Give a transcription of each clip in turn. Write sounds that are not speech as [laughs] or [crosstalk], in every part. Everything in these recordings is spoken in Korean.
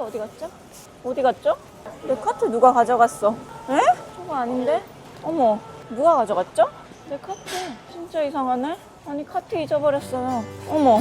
카트 어디 갔죠? 어디 갔죠? 내 카트 누가 가져갔어? 에? 저거 아닌데? 어머, 누가 가져갔죠? 내 카트 진짜 이상하네. 아니 카트 잊어버렸어요. 어머.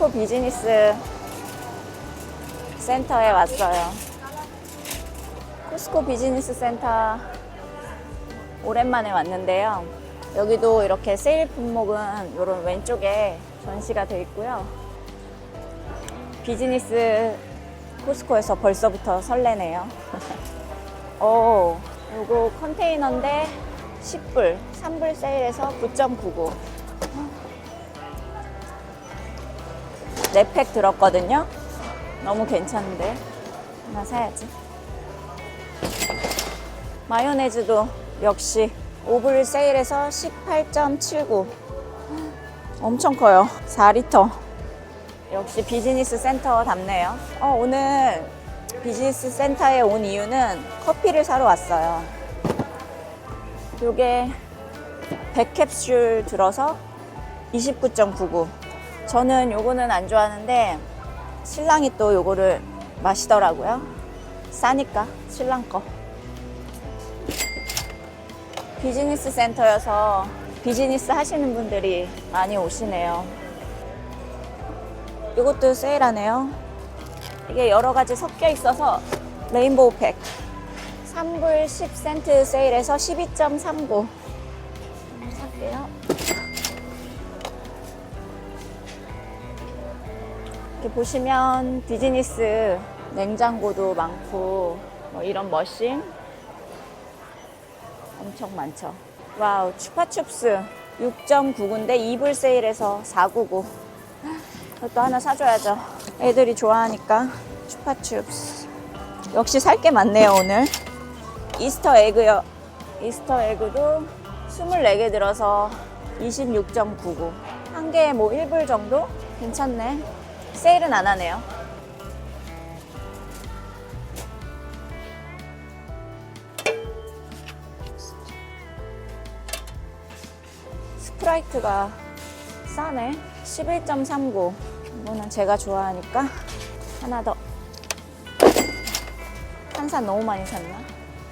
코스코 비즈니스 센터에 왔어요. 코스코 비즈니스 센터 오랜만에 왔는데요. 여기도 이렇게 세일 품목은 이런 왼쪽에 전시가 되어 있고요. 비즈니스 코스코에서 벌써부터 설레네요. [laughs] 오, 요거 컨테이너인데 10불, 3불 세일해서 9.99. 네 팩 들었거든요. 너무 괜찮은데 하나 사야지. 마요네즈도 역시 5불 세일해서 18.79. 엄청 커요. 4리터. 역시 비즈니스 센터답네요. 어, 오늘 비즈니스 센터에 온 이유는 커피를 사러 왔어요. 요게 100캡슐 들어서 29.99. 저는 요거는 안 좋아하는데 신랑이 또 요거를 마시더라고요. 싸니까 신랑 거. 비즈니스 센터여서 비즈니스 하시는 분들이 많이 오시네요. 이것도 세일하네요. 이게 여러 가지 섞여 있어서 레인보우 팩. 3불 10센트 세일해서 12.39. 이렇게 보시면 비즈니스 냉장고도 많고 뭐 이런 머신 엄청 많죠. 와우 추파춥스 6.99인데 2불 세일해서 499. 이것도 하나 사줘야죠. 애들이 좋아하니까 추파춥스. 역시 살 게 많네요 오늘. 이스터 에그요. 이스터 에그도 24개 들어서 26.99. 한 개에 뭐 1불 정도? 괜찮네. 세일은 안 하네요. 스프라이트가 싸네. 11.39. 이거는 제가 좋아하니까 하나 더. 탄산 너무 많이 샀나?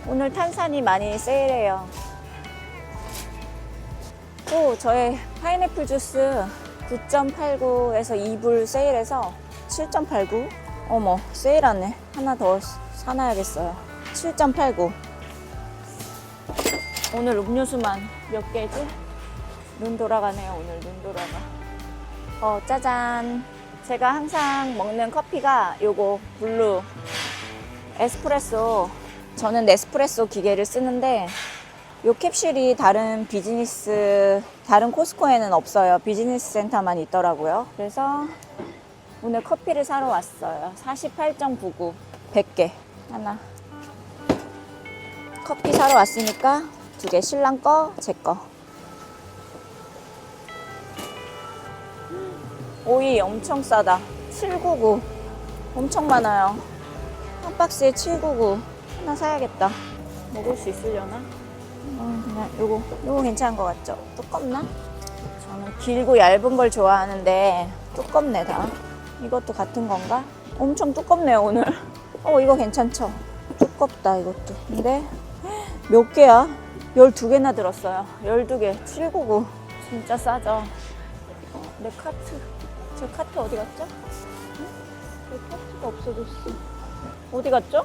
오늘 탄산이 많이 세일해요. 또 저의 파인애플 주스 9.89에서 2불 세일해서 7.89. 어머, 세일하네. 하나 더 사놔야겠어요. 7.89. 오늘 음료수만 몇 개지? 눈 돌아가네요. 오늘 눈 돌아가. 어, 짜잔. 제가 항상 먹는 커피가 요거 블루 에스프레소. 저는 네스프레소 기계를 쓰는데 요 캡슐이 다른 비즈니스, 다른 코스코에는 없어요. 비즈니스 센터만 있더라고요. 그래서 오늘 커피를 사러 왔어요. 48.99. 100개. 하나. 커피 사러 왔으니까 두 개. 신랑 거, 제 거. 오이 엄청 싸다. 799. 엄청 많아요. 한 박스에 799. 하나 사야겠다. 먹을 수 있으려나? 어, 그냥 요거, 요거 괜찮은 것 같죠? 두껍나? 저는 길고 얇은 걸 좋아하는데 두껍네 다. 이것도 같은 건가? 엄청 두껍네요 오늘. 어 이거 괜찮죠? 두껍다 이것도. 근데 몇 개야? 12개나 들었어요. 12개. 799. 진짜 싸죠? 어, 내 카트. 제 카트 어디 갔죠? 응? 내 카트가 없어졌어. 어디 갔죠?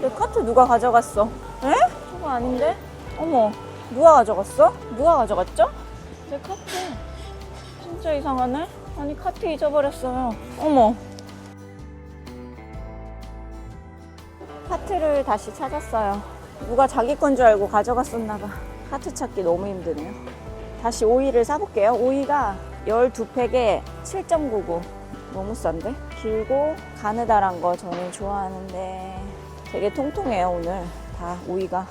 내 카트 누가 가져갔어? 에? 저거 아닌데? 어머, 누가 가져갔어? 누가 가져갔죠? 내 카트. 진짜 이상하네? 아니, 카트 잊어버렸어요. 어머. 카트를 다시 찾았어요. 누가 자기 건 줄 알고 가져갔었나 봐. 카트 찾기 너무 힘드네요. 다시 오이를 사볼게요. 오이가 12팩에 7.99. 너무 싼데? 길고 가느다란 거 저는 좋아하는데 되게 통통해요, 오늘. 다 오이가.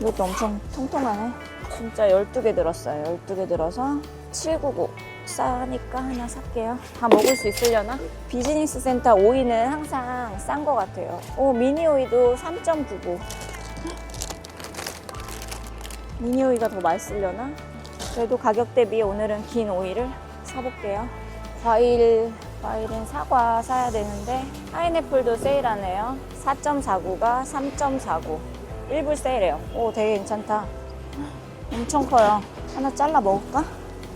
이것도 엄청 통통하네. 진짜 12개 들었어요. 12개 들어서 799. 싸니까 하나 살게요. 다 먹을 수 있으려나? 비즈니스 센터 오이는 항상 싼것 같아요. 오, 미니 오이도 3.99. 미니 오이가 더 맛있으려나? 그래도 가격 대비 오늘은 긴 오이를 사볼게요. 과일, 과일은 사과 사야 되는데 파인애플도 세일하네요. 4.49가 3.49. 1불 세일해요. 오, 되게 괜찮다. 엄청 커요. 하나 잘라 먹을까?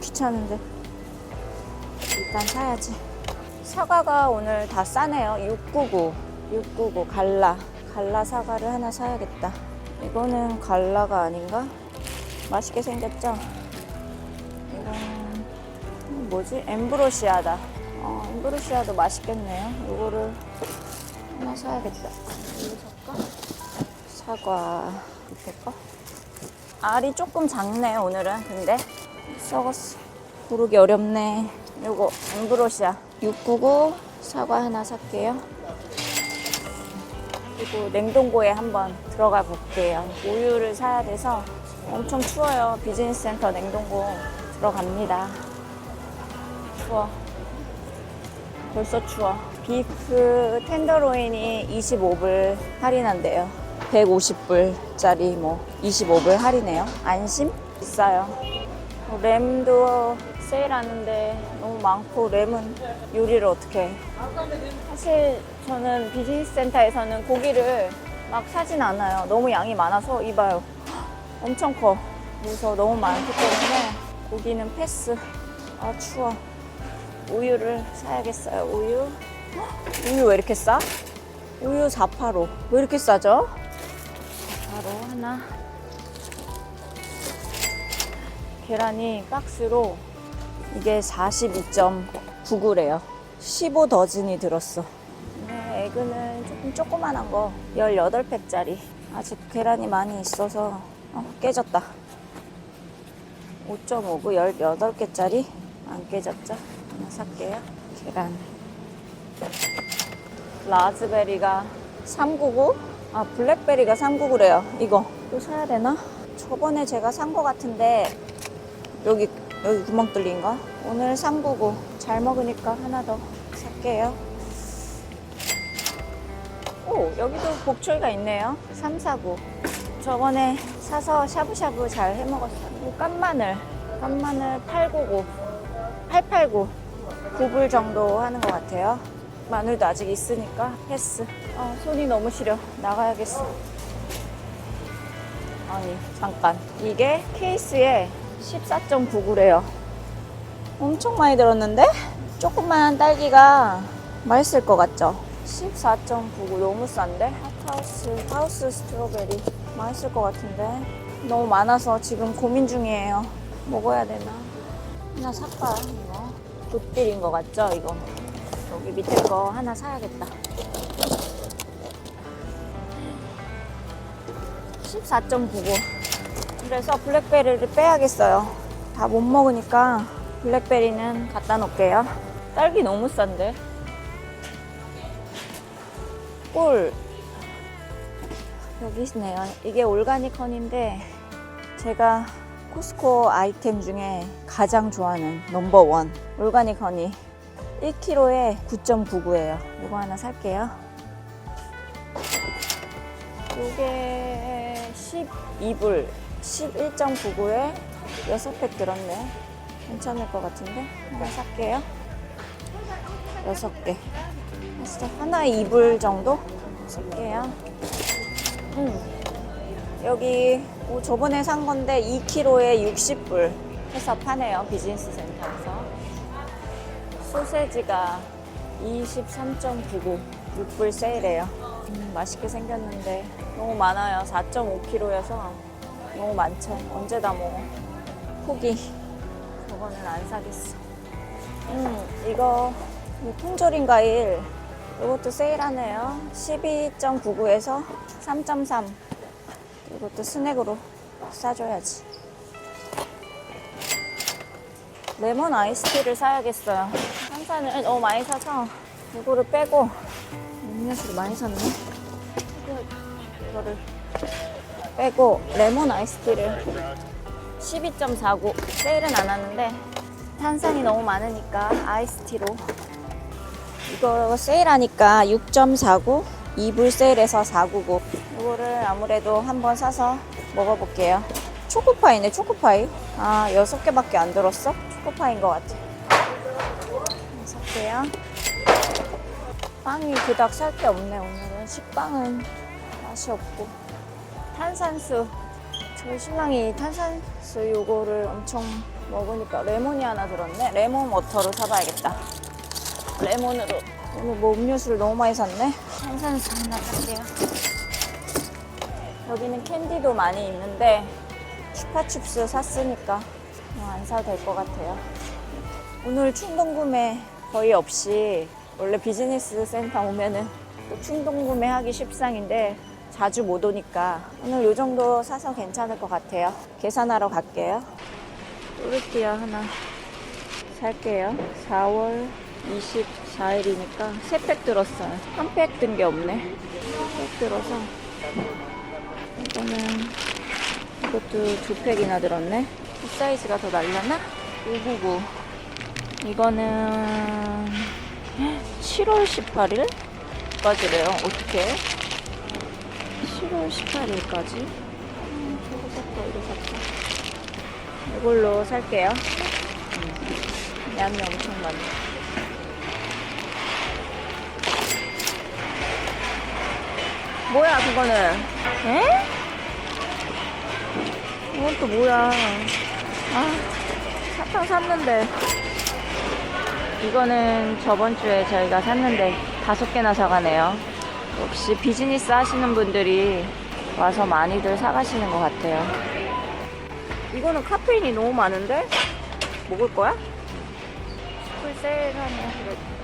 귀찮은데. 일단 사야지. 사과가 오늘 다 싸네요. 699. 699 갈라. 갈라 사과를 하나 사야겠다. 이거는 갈라가 아닌가? 맛있게 생겼죠? 이거는 뭐지? 엠브로시아다. 어, 엠브로시아도 맛있겠네요. 이거를 하나 사야겠다. 사과 밑에 거. 알이 조금 작네 오늘은 근데 썩었어. 고르기 어렵네. 요거 엠브로시아 699 사과 하나 살게요. 그리고 냉동고에 한번 들어가 볼게요. 우유를 사야 돼서 엄청 추워요. 비즈니스 센터 냉동고 들어갑니다. 추워. 벌써 추워. 비프 텐더로인이 25불 할인한대요. 150불짜리 뭐 25불 할인해요. 안심? 비싸요. 어, 램도 세일하는데 너무 많고 램은 요리를 어떻게 해. 사실 저는 비즈니스 센터에서는 고기를 막 사진 않아요. 너무 양이 많아서 이봐요. [gasps] 엄청 커. 그래서 너무 많기 때문에 고기는 패스. 아 추워. 우유를 사야겠어요. 우유. 헉, [gasps] 우유 왜 이렇게 싸? 우유 485. 왜 이렇게 싸죠? 485 하나. 계란이 박스로 이게 42.99래요. 15 더즌이 들었어. 네, 에그는 조금 조그만한 거 18팩짜리. 아직 계란이 많이 있어서 어, 깨졌다. 5.5구 18개짜리 안 깨졌죠? 하나 살게요. 계란. 라즈베리가 399? 아, 블랙베리가 399래요. 이거. 또 사야 되나? 저번에 제가 산 거 같은데 여기 여기 구멍 뚫린가? 오늘 399. 잘 먹으니까 하나 더 살게요. 오, 여기도 복초이가 있네요. 349. 저번에 사서 샤브샤브 잘 해 먹었어요. 오, 깐마늘. 깐마늘 899. 889. 9불 정도 하는 것 같아요. 마늘도 아직 있으니까 패스. 아, 손이 너무 시려. 나가야겠어. 아니, 잠깐. 이게 케이스에 14.99래요. 엄청 많이 들었는데? 조그만한 딸기가 맛있을 것 같죠? 14.99 너무 싼데? 핫하우스, 하우스 스트로베리 맛있을 것 같은데? 너무 많아서 지금 고민 중이에요. 먹어야 되나? 하나 살까? 이거 굿딜인 것 같죠? 이거 여기 밑에 거 하나 사야겠다. 14.99 그래서 블랙베리를 빼야겠어요. 다 못 먹으니까 블랙베리는 갖다 놓을게요. 딸기 너무 싼데? 꿀. 여기 있네요. 이게 올가닉 허니인데 제가 코스코 아이템 중에 가장 좋아하는 넘버원 올가닉 허니 1kg에 9.99예요. 이거 하나 살게요. 이게 12불 11.99에 6팩 들었네. 괜찮을 것 같은데 하나 살게요. 6개. 진짜 하나에 2불 정도 살게요. 음. 여기 뭐 저번에 산 건데 2kg에 60불 해서 파네요. 비즈니스 센터에서. 소세지가 23.99 6불 세일해요. 음, 맛있게 생겼는데 너무 많아요. 4.5kg여서 너무 많죠. 언제 다 먹어. 포기. 저거는 안 사겠어. 음, 이거 이 통조림 과일 이것도 세일하네요. 12.99에서 3.3. 이것도 스낵으로 싸줘야지. 레몬 아이스티를 사야겠어요. 탄산을 너무 많이 사서 이거를 빼고 음료수를 많이 샀네. 이거를 빼고 레몬 아이스티를 12.49 세일은 안 하는데 탄산이 너무 많으니까 아이스티로. 이거 세일하니까 6.49 2불 세일해서 499 이거를 아무래도 한번 사서 먹어볼게요. 초코파이네 초코파이. 아 6개밖에 안 들었어? 초코파이인 것 같아. 살게요 빵이 그닥 살 게 없네 오늘은. 식빵은 맛이 없고. 탄산수. 저희 신랑이 탄산수 요거를 엄청 먹으니까 레몬이 하나 들었네. 레몬 워터로 사봐야겠다. 레몬으로. 오늘 뭐 음료수를 너무 많이 샀네. 탄산수 하나 살게요. 여기는 캔디도 많이 있는데 추파춥스 샀으니까 뭐안 사도 될 것 같아요. 오늘 충동 구매 거의 없이 원래 비즈니스 센터 오면은 또 충동 구매하기 십상인데 자주 못 오니까 오늘 요 정도 사서 괜찮을 것 같아요. 계산하러 갈게요. 또르띠아 하나. 살게요. 4월 24일이니까 세팩 들었어요. 한 팩 든 게 없네. 팩 들어서 이거는 이것도 두 팩이나 들었네. 이 사이즈가 더 날려나? 599 이거는 7월 18일까지래요. 어떻게 7월 18일까지? 음, 저거 샀고 이거 샀다 이걸로 살게요. 음, 양이 엄청 많네. 뭐야 그거는? 에? 이건 또 뭐야? 아 사탕 샀는데 이거는 저번 주에 저희가 샀는데 다섯 개나 사가네요 역시 비즈니스 하시는 분들이 와서 많이들 사가시는 것 같아요 이거는 카페인이 너무 많은데? 먹을 거야? 풀세일하네 그래도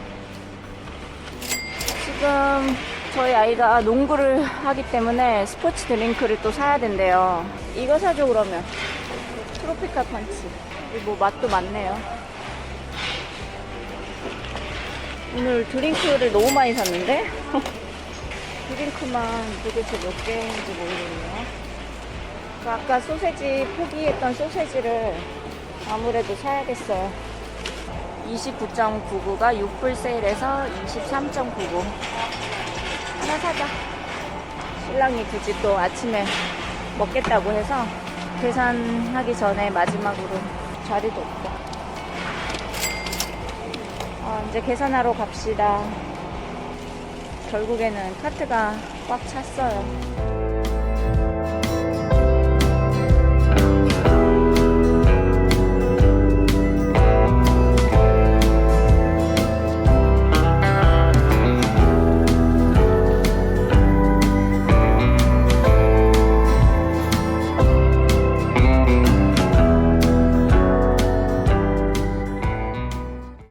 지금 저희 아이가 농구를 하기 때문에 스포츠 드링크를 또 사야 된대요. 이거 사줘 그러면. 트로피칼 펀치. 이뭐 맛도 많네요. 오늘 드링크를 너무 많이 샀는데? [laughs] 드링크만 도대체 몇 개인지 모르겠네요. 그 아까 소세지 포기했던 소세지를 아무래도 사야겠어요. 29.99가 6불 세일해서 23.99. 하나 사자. 신랑이 굳이 또 아침에 먹겠다고 해서 계산하기 전에 마지막으로 자리도 없고. 아, 이제 계산하러 갑시다. 결국에는 카트가 꽉 찼어요.